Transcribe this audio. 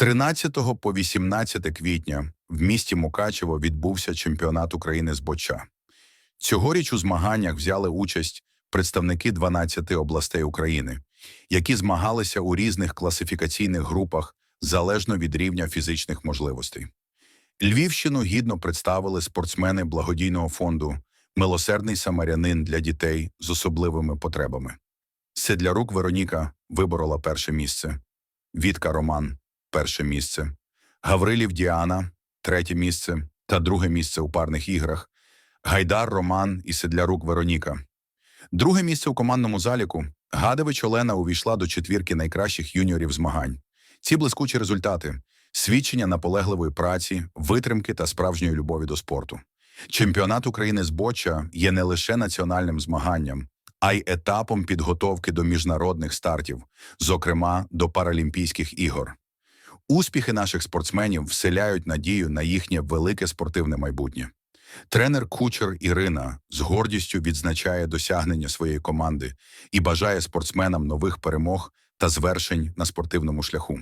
13 по 18 квітня в місті Мукачево відбувся чемпіонат України з боча. Цьогоріч у змаганнях взяли участь представники 12 областей України, які змагалися у різних класифікаційних групах залежно від рівня фізичних можливостей. Львівщину гідно представили спортсмени благодійного фонду Милосердний самарянин для дітей з особливими потребами. Седлярук Вероніка виборола перше місце, Вітка Роман перше місце, Гаврилів Діана третє місце та друге місце у парних іграх, Гайдар Роман і Седлярук Вероніка. Друге місце у командному заліку Гадович Олена увійшла до четвірки найкращих юніорів змагань. Ці блискучі результати свідчення наполегливої праці, витримки та справжньої любові до спорту. Чемпіонат України з боча є не лише національним змаганням, а й етапом підготовки до міжнародних стартів, зокрема до Паралімпійських ігор. Успіхи наших спортсменів вселяють надію на їхнє велике спортивне майбутнє. Тренер Кучер Ірина з гордістю відзначає досягнення своєї команди і бажає спортсменам нових перемог та звершень на спортивному шляху.